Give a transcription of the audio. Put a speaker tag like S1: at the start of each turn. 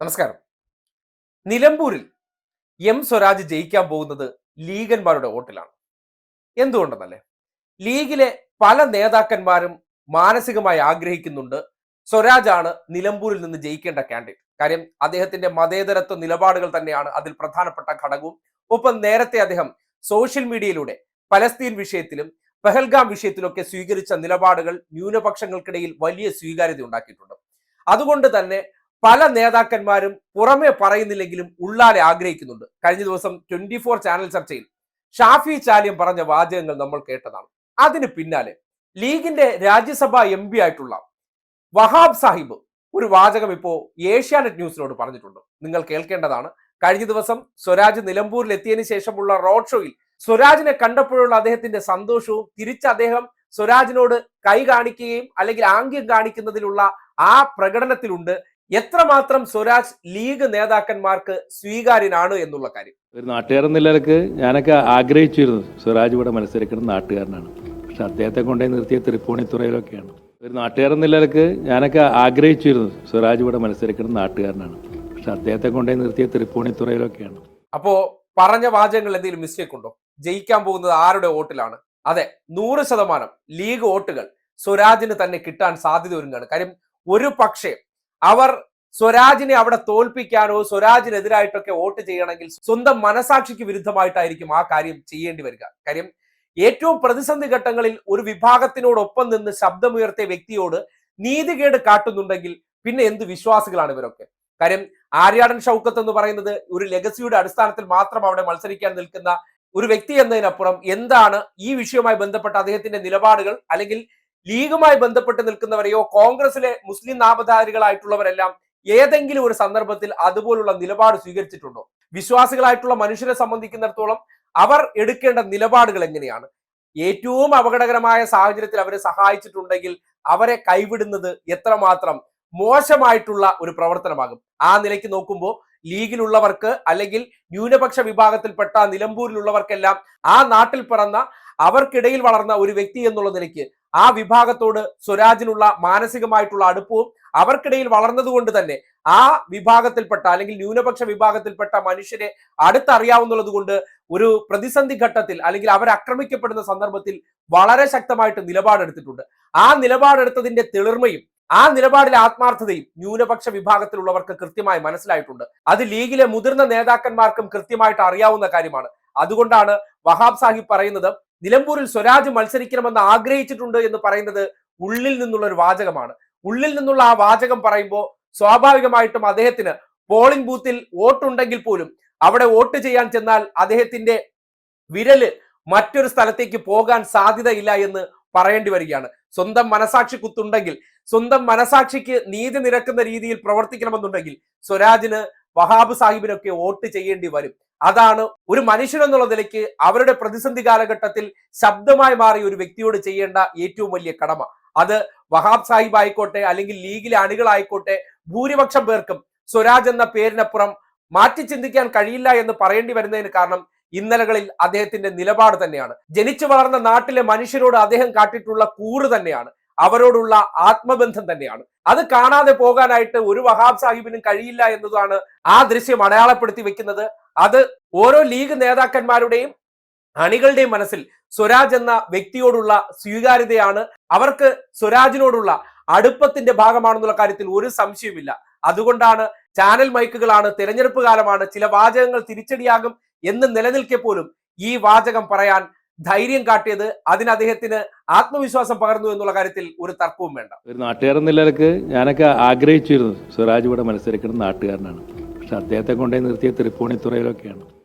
S1: നമസ്കാരം. നിലമ്പൂരിൽ എം സ്വരാജ് ജയിക്കാൻ പോകുന്നത് ലീഗന്മാരുടെ വോട്ടിലാണ്. എന്തുകൊണ്ടെന്നല്ലേ? ലീഗിലെ പല നേതാക്കന്മാരും മാനസികമായി ആഗ്രഹിക്കുന്നുണ്ട് സ്വരാജാണ് നിലമ്പൂരിൽ നിന്ന് ജയിക്കേണ്ട കാൻഡിഡേറ്റ്. കാര്യം അദ്ദേഹത്തിന്റെ മതേതരത്വ നിലപാടുകൾ തന്നെയാണ് അതിൽ പ്രധാനപ്പെട്ട ഘടകവും. ഒപ്പം നേരത്തെ അദ്ദേഹം സോഷ്യൽ മീഡിയയിലൂടെ പലസ്തീൻ വിഷയത്തിലും പെഹൽഗാം വിഷയത്തിലൊക്കെ സ്വീകരിച്ച നിലപാടുകൾ ന്യൂനപക്ഷങ്ങൾക്കിടയിൽ വലിയ സ്വീകാര്യത ഉണ്ടാക്കിയിട്ടുണ്ട്. അതുകൊണ്ട് തന്നെ പല നേതാക്കന്മാരും പുറമെ പറയുന്നില്ലെങ്കിലും ഉള്ളാലെ ആഗ്രഹിക്കുന്നുണ്ട്. കഴിഞ്ഞ ദിവസം ട്വന്റി ഫോർ ചാനൽ ചർച്ചയിൽ ഷാഫി ചാലിയം പറഞ്ഞ വാചകങ്ങൾ നമ്മൾ കേട്ടതാണ്. അതിന് പിന്നാലെ ലീഗിന്റെ രാജ്യസഭാ എം പി ആയിട്ടുള്ള വഹാബ് സാഹിബ് ഒരു വാചകം ഇപ്പോ ഏഷ്യാനെറ്റ് ന്യൂസിനോട് പറഞ്ഞിട്ടുണ്ട്. നിങ്ങൾ കേൾക്കേണ്ടതാണ്. കഴിഞ്ഞ ദിവസം സ്വരാജ് നിലമ്പൂരിൽ എത്തിയതിനു ശേഷമുള്ള റോഡ് ഷോയിൽ സ്വരാജിനെ കണ്ടപ്പോഴുള്ള അദ്ദേഹത്തിന്റെ സന്തോഷവും തിരിച്ച് അദ്ദേഹം സ്വരാജിനോട് കൈ കാണിക്കുകയും അല്ലെങ്കിൽ ആംഗ്യം കാണിക്കുന്നതിലുള്ള ആ പ്രകടനത്തിലുണ്ട്. എത്രമാത്രം സ്വരാജ് ലീഗ് നേതാക്കന്മാർക്ക് സ്വീകാര്യനാണ് എന്നുള്ള കാര്യം?
S2: ഒരു നാട്ടുകാരൻ നിലയ്ക്ക് ഞാനൊക്കെ ആഗ്രഹിച്ചിരുന്നു. സ്വരാജ് ഇവിടെ മത്സരിക്കുന്ന നാട്ടുകാരനാണ്. പക്ഷെ അദ്ദേഹത്തെ കൊണ്ടുപോയി നിർത്തിയ തൃപ്പൂണിത്തുറയിലൊക്കെയാണ്. ഒരു നാട്ടുകാരൻ നിലയ്ക്ക് ഞാനൊക്കെ ആഗ്രഹിച്ചിരുന്നു. സ്വരാജ് ഇവിടെ മത്സരിക്കുന്ന നാട്ടുകാരനാണ്. പക്ഷെ അദ്ദേഹത്തെ കൊണ്ടുപോയി നിർത്തിയ തൃപ്പൂണിത്തുറയിലൊക്കെയാണ്.
S1: അപ്പോ പറഞ്ഞ വാചകങ്ങൾ എന്തെങ്കിലും മിസ്റ്റേക്ക് ഉണ്ടോ? ജയിക്കാൻ പോകുന്നത് ആരുടെ വോട്ടിലാണ്? അതെ നൂറ് ശതമാനം ലീഗ് വോട്ടുകൾ സ്വരാജിന് തന്നെ കിട്ടാൻ സാധ്യത ഒരുങ്ങാണ് കാര്യം ഒരു പക്ഷേ അവർ സ്വരാജിനെ അവിടെ തോൽപ്പിക്കാനോ സ്വരാജിനെതിരായിട്ടൊക്കെ വോട്ട് ചെയ്യണമെങ്കിൽ സ്വന്തം മനസാക്ഷിക്ക് വിരുദ്ധമായിട്ടായിരിക്കും ആ കാര്യം ചെയ്യേണ്ടി വരിക. കാര്യം ഏറ്റവും പ്രതിസന്ധി ഘട്ടങ്ങളിൽ ഒരു വിഭാഗത്തിനോടൊപ്പം നിന്ന് ശബ്ദമുയർത്തിയ വ്യക്തിയോട് നീതികേട് കാട്ടുന്നുണ്ടെങ്കിൽ പിന്നെ എന്ത് വിശ്വാസികളാണ് ഇവരൊക്കെ? കാര്യം ആര്യാടൻ ഷൗക്കത്ത് എന്ന് പറയുന്നത് ഒരു ലെഗസിയുടെ അടിസ്ഥാനത്തിൽ മാത്രം അവിടെ മത്സരിക്കാൻ നിൽക്കുന്ന ഒരു വ്യക്തി എന്നതിനപ്പുറം എന്താണ് ഈ വിഷയവുമായി ബന്ധപ്പെട്ട അദ്ദേഹത്തിന്റെ നിലപാടുകൾ അല്ലെങ്കിൽ ലീഗുമായി ബന്ധപ്പെട്ട് നിൽക്കുന്നവരെയോ കോൺഗ്രസിലെ മുസ്ലിം നാമധാരികളായിട്ടുള്ളവരെല്ലാം ഏതെങ്കിലും ഒരു സന്ദർഭത്തിൽ അതുപോലുള്ള നിലപാട് സ്വീകരിച്ചിട്ടുണ്ടോ? വിശ്വാസികളായിട്ടുള്ള മനുഷ്യരെ സംബന്ധിക്കുന്നിടത്തോളം അവർ എടുക്കേണ്ട നിലപാടുകൾ എങ്ങനെയാണ്? ഏറ്റവും അപകടകരമായ സാഹചര്യത്തിൽ അവരെ സഹായിച്ചിട്ടുണ്ടെങ്കിൽ അവരെ കൈവിടുന്നത് എത്രമാത്രം മോശമായിട്ടുള്ള ഒരു പ്രവർത്തനമാകും? ആ നിലയ്ക്ക് നോക്കുമ്പോൾ ലീഗിലുള്ളവർക്ക് അല്ലെങ്കിൽ ന്യൂനപക്ഷ വിഭാഗത്തിൽപ്പെട്ട നിലമ്പൂരിലുള്ളവർക്കെല്ലാം ആ നാട്ടിൽ പിറന്ന അവർക്കിടയിൽ വളർന്ന ഒരു വ്യക്തി എന്നുള്ള നിലയ്ക്ക് ആ വിഭാഗത്തോട് സ്വരാജിനുള്ള മാനസികമായിട്ടുള്ള അടുപ്പവും അവർക്കിടയിൽ വളർന്നതുകൊണ്ട് തന്നെ ആ വിഭാഗത്തിൽപ്പെട്ട അല്ലെങ്കിൽ ന്യൂനപക്ഷ വിഭാഗത്തിൽപ്പെട്ട മനുഷ്യരെ അടുത്തറിയാവുന്നുള്ളതുകൊണ്ട് കൊണ്ട് ഒരു പ്രതിസന്ധി ഘട്ടത്തിൽ അല്ലെങ്കിൽ അവർ ആക്രമിക്കപ്പെടുന്ന സന്ദർഭത്തിൽ വളരെ ശക്തമായിട്ട് നിലപാടെടുത്തിട്ടുണ്ട്. ആ നിലപാടെടുത്തതിന്റെ തെളിർമയും ആ നിലപാടിലെ ആത്മാർത്ഥതയും ന്യൂനപക്ഷ വിഭാഗത്തിലുള്ളവർക്ക് കൃത്യമായി മനസ്സിലായിട്ടുണ്ട്. അത് ലീഗിലെ മുതിർന്ന നേതാക്കന്മാർക്കും കൃത്യമായിട്ട് അറിയാവുന്ന കാര്യമാണ്. അതുകൊണ്ടാണ് വഹാബ് സാഹിബ് പറയുന്നത് നിലമ്പൂരിൽ സ്വരാജ് മത്സരിക്കണമെന്ന് ആഗ്രഹിച്ചിട്ടുണ്ട് എന്ന് പറയുന്നത് ഉള്ളിൽ നിന്നുള്ള ഒരു വാചകമാണ്. ഉള്ളിൽ നിന്നുള്ള ആ വാചകം പറയുമ്പോൾ സ്വാഭാവികമായിട്ടും അദ്ദേഹത്തിന് പോളിംഗ് ബൂത്തിൽ വോട്ടുണ്ടെങ്കിൽ പോലും അവിടെ വോട്ട് ചെയ്യാൻ ചെന്നാൽ അദ്ദേഹത്തിന്റെ വിരൽ മറ്റൊരു സ്ഥലത്തേക്ക് പോകാൻ സാധ്യതയില്ല എന്ന് പറയേണ്ടി വരികയാണ്. സ്വന്തം മനസാക്ഷി കുത്തുണ്ടെങ്കിൽ സ്വന്തം മനസാക്ഷിക്ക് നീതി നിരക്കുന്ന രീതിയിൽ പ്രവർത്തിക്കണമെന്നുണ്ടെങ്കിൽ സ്വരാജിന് വഹാബ് സാഹിബിനൊക്കെ വോട്ട് ചെയ്യേണ്ടി വരും. അതാണ് ഒരു മനുഷ്യൻ എന്നുള്ള നിലയ്ക്ക് അവരുടെ പ്രതിസന്ധി കാലഘട്ടത്തിൽ ശബ്ദമായി മാറിയ ഒരു വ്യക്തിയോട് ചെയ്യേണ്ട ഏറ്റവും വലിയ കടമ. അത് വഹാബ് സാഹിബ് ആയിക്കോട്ടെ അല്ലെങ്കിൽ ലീഗിലെ അണികളായിക്കോട്ടെ ഭൂരിപക്ഷം പേർക്കും സ്വരാജ് എന്ന പേരിനപ്പുറം മാറ്റി ചിന്തിക്കാൻ കഴിയില്ല എന്ന് പറയേണ്ടി വരുന്നതിന് കാരണം ഇന്നലകളിൽ അദ്ദേഹത്തിന്റെ നിലപാട് തന്നെയാണ്. ജനിച്ചു വളർന്ന നാട്ടിലെ മനുഷ്യരോട് അദ്ദേഹം കാട്ടിട്ടുള്ള കൂറ് തന്നെയാണ്. അവരോടുള്ള ആത്മബന്ധം തന്നെയാണ്. അത് കാണാതെ പോകാനായിട്ട് ഒരു വഹാബ് സാഹിബിനും കഴിയില്ല എന്നതാണ് ആ ദൃശ്യം അടയാളപ്പെടുത്തി വെക്കുന്നത്. അത് ഓരോ ലീഗ് നേതാക്കന്മാരുടെയും അണികളുടെയും മനസ്സിൽ സ്വരാജ് എന്ന വ്യക്തിയോടുള്ള സ്വീകാര്യതയാണ്. അവർക്ക് സ്വരാജിനോടുള്ള അടുപ്പത്തിന്റെ ഭാഗമാണെന്നുള്ള കാര്യത്തിൽ ഒരു സംശയവുമില്ല. അതുകൊണ്ടാണ് ചാനൽ മൈക്കുകളാണ് തിരഞ്ഞെടുപ്പ് കാലമാണ് ചില വാചകങ്ങൾ തിരിച്ചടിയാകും എന്ന് നിലനിൽക്കെ പോലും ഈ വാചകം പറയാൻ ധൈര്യം കാട്ടിയത് അതിന് അദ്ദേഹത്തിന് ആത്മവിശ്വാസം പകർന്നു എന്നുള്ള കാര്യത്തിൽ ഒരു തർക്കവും വേണ്ട.
S2: ഒരു നാട്ടുകാരൻ നിലയ്ക്ക് ഞാനൊക്കെ ആഗ്രഹിച്ചിരുന്നു. സ്വരാജ് ഇവിടെ മത്സരിക്കുന്ന നാട്ടുകാരനാണ്. പക്ഷെ അദ്ദേഹത്തെ കൊണ്ടുപോയി നിർത്തിയ തൃപ്പൂണിത്തുറയിലൊക്കെയാണ്.